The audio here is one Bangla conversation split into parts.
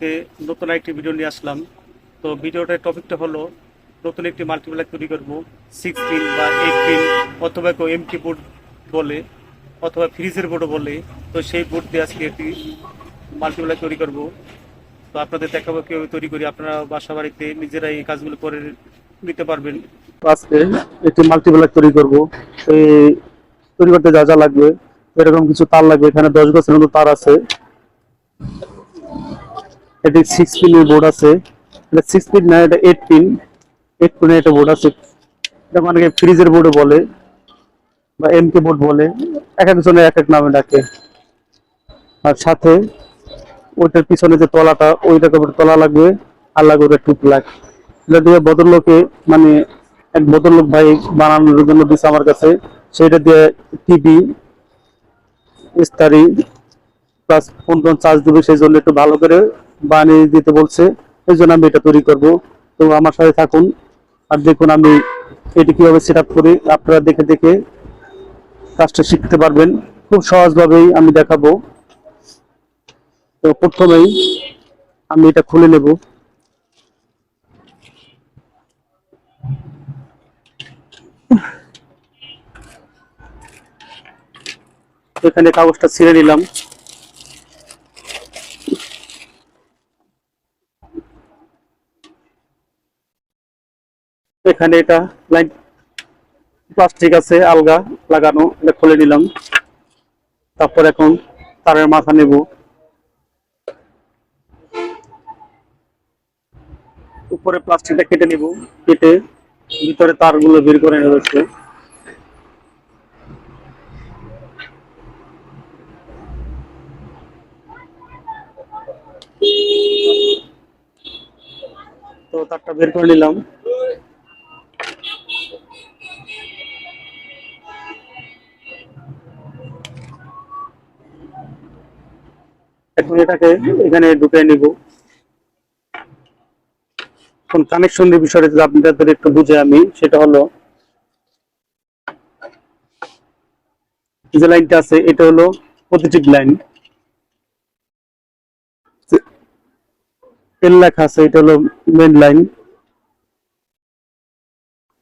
আজকে নতুন একটি ভিডিও নিয়ে আসলাম। তো ভিডিওটার টপিকটা হলো, নতুন একটি মাল্টিপ্লাক তৈরি করব সিক্স পিন বা এইট পিন অথবা কেউ এমটি বোর্ড বলে, অথবা ফ্রিজের বোর্ডও বলে। তো সেই বোর্ড দিয়ে আজকে একটি মাল্টিপ্লাক তৈরি করব। তো আপনাদের দেখাবো কেউ তৈরি করি। আপনারা বাসা বাড়িতে নিজেরাই এই কাজগুলো করে নিতে পারবেন। আজকে একটি মাল্টিপ্লাক তৈরি করব। এই তৈরি করতে যা যা লাগবে, এরকম কিছু তার লাগবে। এখানে দশ গাছের মতো তার আছে। এটি সিক্স পিনের বোর্ড আছে। এটা সিক্স পিন না, এটা এইট পিন এইট পিনের একটা বোর্ড আছে। এটা অনেকে ফ্রিজের বোর্ডও বলে বা এমকে বোর্ড বলে। এক একজনের এক এক নামে ডাকে। আর সাথে ওইটার পিছনে যে তলাটা ওই রকমের তলা লাগবে। আর লাগবে ওটা টু প্লাগ এটা দিয়ে ভদ্রলোকে মানে এক ভদ্রলোক ভাই বানানোর জন্য দিছে আমার কাছে। সেটা দিয়ে টিভি ইস্তারি প্লাস ফোন টোন চার্জ দেবে সেই জন্য একটু ভালো করে। বানিয়ে দিতে বলছে, এই জন্য আমি এটা তৈরি করব। তো আমার সাথে থাকুন আর দেখুন আমি এটি কীভাবে সেট করি। আপনারা দেখে দেখে কাজটা শিখতে পারবেন। খুব সহজভাবেই আমি দেখাবো। তো প্রথমেই আমি এটা খুলে নেব। এখানে কাগজটা ছিঁড়ে নিলাম। এখানে এটা লাইন প্লাস্টিক আছে, আলগা লাগানো, এটা খুলে নিলাম। তারপর এখন তারের মাথা নেব। উপরে প্লাস্টিকটা কেটে নেব, কেটে ভিতরে তারগুলো বের করে হচ্ছে তো তারটা বের করে নিলাম। এটাকে এখানে ঢুকে নিব। আপনাদের একটু বুঝে আমি, সেটা হলো, যে লাইনটা আছে, এটা হলো পজিটিভ লাইন। এল লেখা আছে, এটা হলো মেন লাইন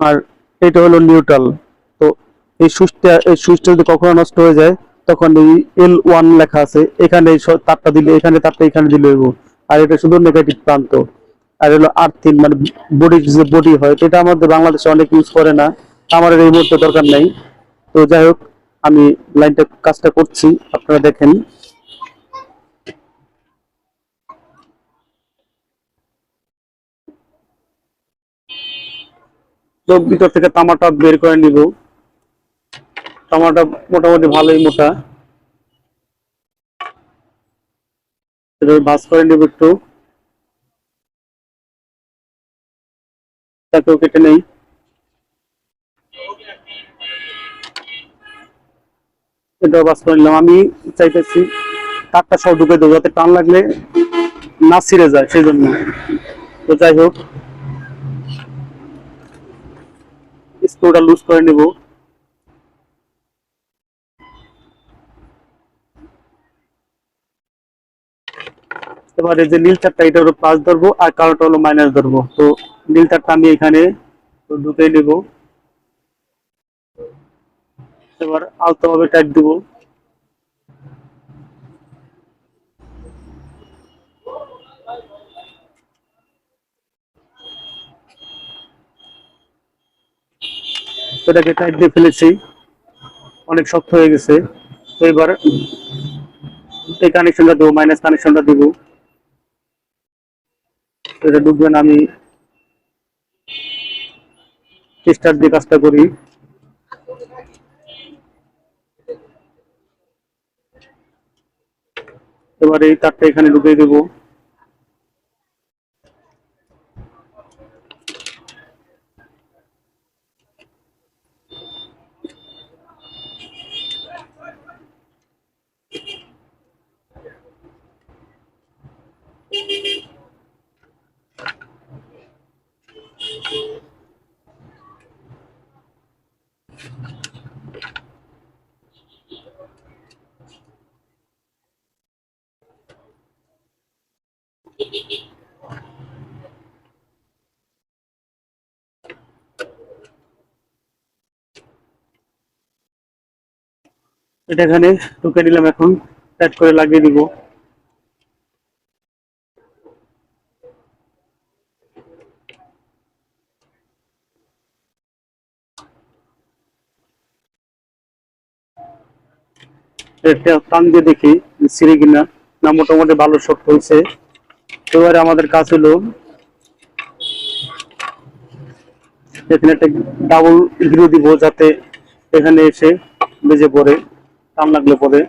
আর এটা হলো নিউট্রাল তো এই সুইচটা এই সুইচটা যদি কখনো নষ্ট হয়ে যায় তখন এই এল ওয়ান লেখা আছে, এখানে তারটা দিলে এখানে তারটা এখানে দিলে আর এটা শুধু নেগেটিভ প্রান্ত। আর হলো আর্থিন মানে বডি যে বডি হয়, এটা আমাদের বাংলাদেশে অনেক ইউজ করে না। আমার এই মুহূর্তে দরকার নেই। তো যাই হোক, আমি লাইনটা কাজটা করছি, আপনারা দেখেন। তো ভিতর থেকে তামাটা বের করে নিব। তামাটা মোটামুটি ভালোই মোটা। ভাজ করে নিব একটু। তাকেও কেটে নেই। এটাও ভাজ করে নিলাম। আমি চাইতেছি তারটা সব ঢুকে দেবো, যাতে টান লাগলে না ছিঁড়ে যায় সেই জন্য তো যাই হোক, স্ক্রুটা লুজ করে নেব। এবারে যে নীল চারটা, এটা হলো প্লাস ধরবো আর কালোটা হলো মাইনাস ধরবো। তো নীল চারটা আমি এখানে ঢুকে নেব। এবার আলতো ভাবে টাইট দিব। এটাকে টাইট দিয়ে ফেলেছি। অনেক শক্ত হয়ে গেছে। তো এবার এই কানেকশনটা দেবো মাইনাস কানেকশনটা দিব। এটা ডুববেন আমি চেষ্টার দিয়ে কাজটা করি এবার এই তারটা এখানে ঢুকিয়ে দেব Thank you. এটা এখানে ঢুকে নিলাম এখন। টাইট করে লাগিয়ে দিব। এটা টান দিয়ে দেখি সিঁড়ি কিনা। না, মোটামুটি ভালো শক্ত হয়েছে। এবারে আমাদের কাজ হলো, এখানে একটা ডাবল গ্রু দিব যাতে এখানে এসে বেজে পড়ে। টান লাগলে পরে।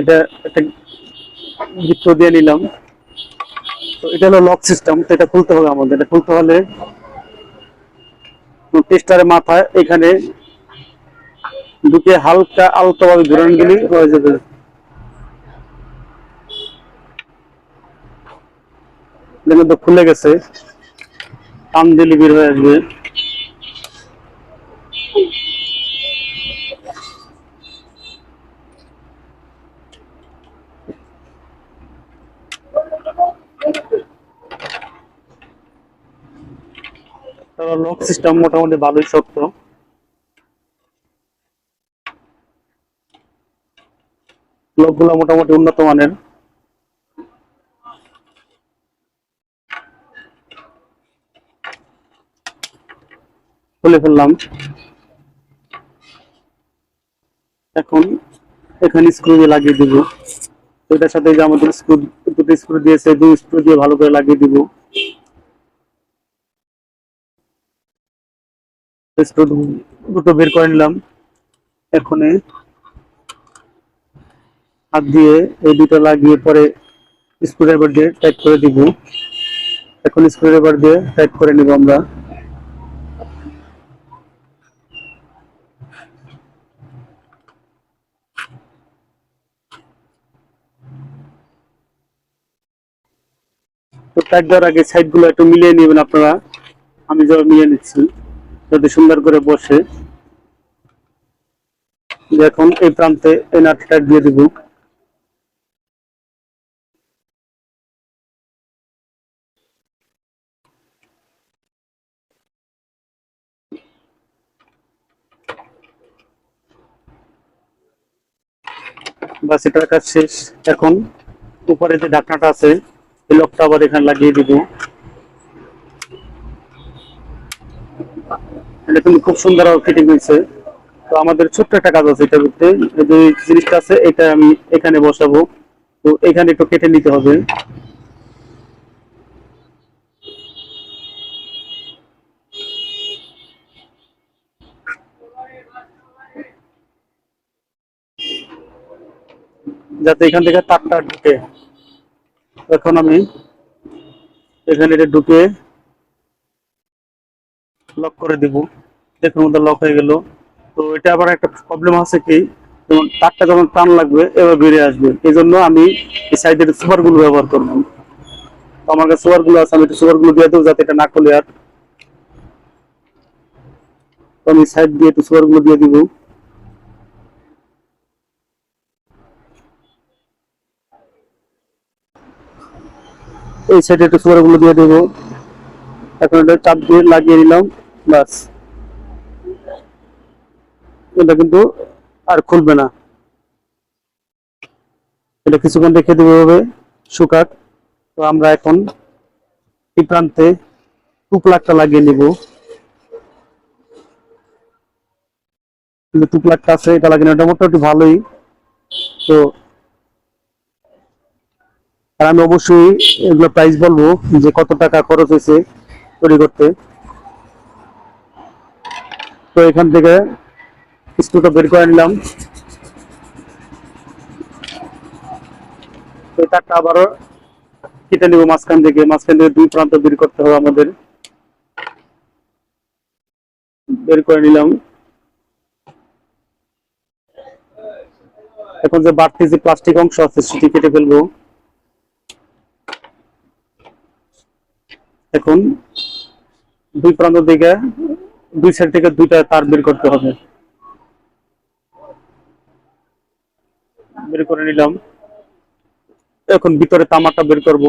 এটা একটা বৃত্ত দিয়ে নিলাম। তো এটা হলো লক সিস্টেম তো এটা খুলতে হবে আমাদের। এটা খুলতে হলে টেস্টারের মাথায় এখানে ঢুকে হালকা আলতো ভাবে ঘুরান গেলে। হয়ে যাবে। দেখুন তো খুলে গেছে। টান দিলে বের হয়ে আসবে। লক সিস্টেম মোটামুটি ভালোই শক্ত। লোকগুলো মোটামুটি উন্নত মানের। খুলে ফেললাম। এখন এখানে স্ক্রু দিয়ে লাগিয়ে দিব। এটার সাথে যে আমাদের স্ক্রু দুটো স্ক্রু দিয়েছে, দুই স্ক্রু দিয়ে ভালো করে লাগিয়ে দিব। স্ক্রু দুটো বের করে নিলাম। এখন হাত দিয়ে এই দুটো লাগিয়ে পরে স্ক্রুড্রাইভার দিয়ে টাইট করে দিব। এখন স্ক্রুড্রাইভার দিয়ে টাইট করে নিব আমরা। তো টাইট দেওয়ার আগে সাইডগুলো একটু মিলিয়ে নেবেন আপনারা। আমি যেভাবে মিলিয়ে নিচ্ছি, যাতে সুন্দর করে বসে। এখন এই প্রান্তে এই দিয়ে দিব। বাস, এটার কাজ শেষ। এখন উপরে যে ঢাকনাটা আছে এই আবার এখানে লাগিয়ে দিব। এটা কিন্তু খুব সুন্দর ফিটিং হয়েছে। তো আমাদের ছোট্ট একটা কাজ আছে ভিতরে এই যে জিনিসটা আছে, এটা আমি এখানে বসাবো। তো এখানে একটু কেটে নিতে হবে। যাতে এখান থেকে তারটা ঢুকে। এখন আমি এখানে এটা ঢুকে লক করে দিব। দেখুন মধ্যে লক হয়ে গেল। তো এটা আবার একটা প্রবলেম আছে কি? যেমন তারটা যখন টান লাগবে, এবার বেরিয়ে আসবে। এই জন্য আমি এই সাইডের সুপারগুলো ব্যবহার করব। তো আমার কাছে সুপারগুলো আছে, আমি একটু সুপারগুলো দিয়ে দেবো যাতে এটা না খুলে আর। আমি সাইড দিয়ে একটু সুপারগুলো দিয়ে দিব। এই সাইডে একটু সুপারগুলো দিয়ে দেবো। এখন এটা চাপ দিয়ে লাগিয়ে নিলাম বাস এটা কিন্তু আর খুলবে না। এটা কিছুক্ষণ রেখে দেবো হবে শুকাক। তো আমরা এখন এই প্রান্তে টুপলাকটা লাগিয়ে নিব। কিন্তু টুপলাকটা আছে, এটা লাগিয়ে নেওয়াটা মোটামুটি ভালোই। তো আর আমি অবশ্যই এগুলো প্রাইস বলব যে কত টাকা খরচ হয়েছে তৈরি করতে। তো এখান থেকে স্ক্রুটা বের করে নিলাম। তারটা আবারও কেটে নিব মাঝখান থেকে। মাঝখান থেকে দুই প্রান্ত বের করতে হবে আমাদের। বের করে নিলাম। এখন যে বাড়তি যে প্লাস্টিক অংশ আছে সেটি কেটে ফেলব। এখন দুই প্রান্ত থেকে দুই সাইড থেকে দুইটা তার বের করতে হবে। বের করে নিলাম। এখন ভিতরে তামাটা বের করব।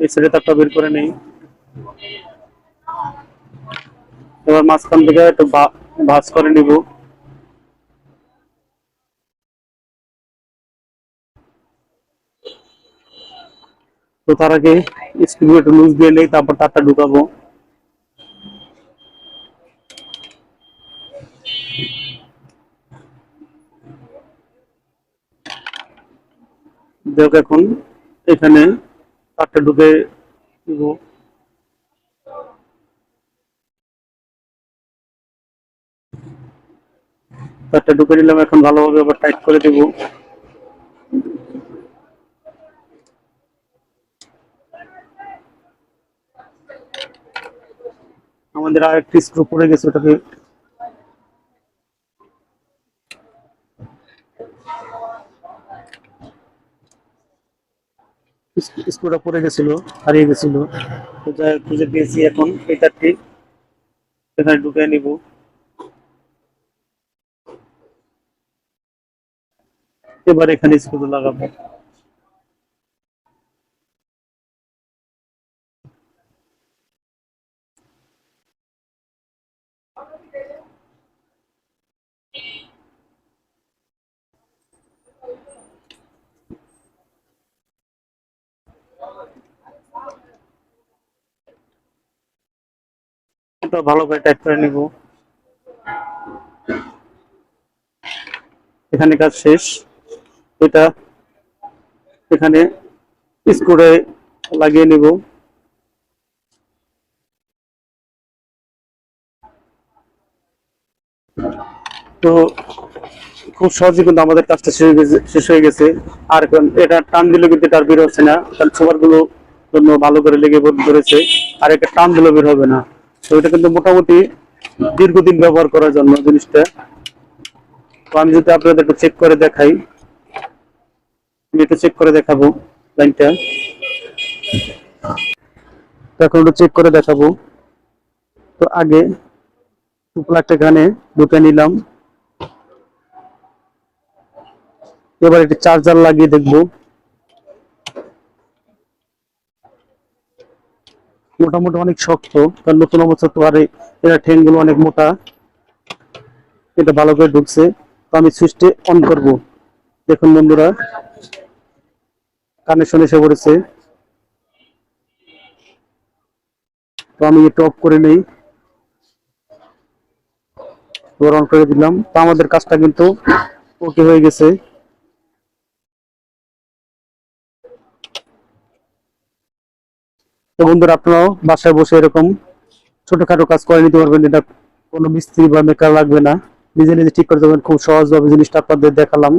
এই সাইডে তারটা বের করে নেই। এবার মাঝখান থেকে একটু ভা- ভাঁজ করে নিব। তো তার আগে স্ক্রু একটু লুজ দিয়ে নেই তারপর তারটা ঢুকাবো দেখ এখন এখানে তারটা ঢুকে দিব তারটা ঢুকে নিলাম এখন ভালোভাবে আবার টাইট করে দিব আমাদের আর একটি স্ক্রু পড়ে গেছে, ওটাকে স্ক্রু- স্ক্রুটা পড়ে গেছিল, হারিয়ে গেছিল। খুঁজে পেয়েছি এখন এই তারটি এখানে ঢুকে নিব। এবার এখানে স্ক্রু লাগাবো। ওটা ভালো করে টাইট করে নিব। এখানে কাজ শেষ। এটা এখানে স্ক্রুটা লাগিয়ে নিব। তো খুব সহজে কিন্তু আমাদের কাজটা শেষ হয়ে গেছে শেষ হয়ে গেছে। আর এটা টান দিলে কিন্তু এটা আর বের হচ্ছে না। কারণ ছোবারগুলো জন্য ভালো করে লেগে ধরেছে। আর এটা টান দিলেও বের হবে না। তো এটা কিন্তু মোটামুটি দীর্ঘদিন ব্যবহার করার জন্য জিনিসটা। তো আমি যদি আপনাদের চেক করে দেখাই, আমি একটু চেক করে দেখাবো লাইনটা এখন একটু চেক করে দেখাবো। তো আগে টুপলাটা এখানে ঢুকে নিলাম। এবার একটি চার্জার লাগিয়ে দেখব। মোটামুটি অনেক শক্ত, কারণ নতুন অবস্থা তো আর এটা ঠেংগুলো অনেক মোটা। এটা ভালো করে ঢুকছে। তো আমি সুইচটি অন করব। দেখুন বন্ধুরা কানেকশন এসে পড়েছে। তো আমি একটু অফ করে নেই। অন করে দিলাম। তো আমাদের কাজটা কিন্তু ওকে হয়ে গেছে। তো বন্ধুরা, আপনারাও বাসায় বসে এরকম ছোটখাটো কাজ করে নিতে পারবেন। এটা কোনো মিস্ত্রি বা মেকার লাগবে না। নিজে নিজে ঠিক করে দেবেন। খুব সহজভাবে জিনিসটা আপনাদের দেখালাম।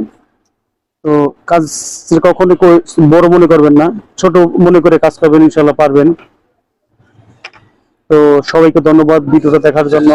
তো কাজ কখনো বড় মনে করবেন না, ছোট মনে করে কাজ করবেন ইনশাল্লাহ পারবেন। তো সবাইকে ধন্যবাদ ভিডিওটা দেখার জন্য।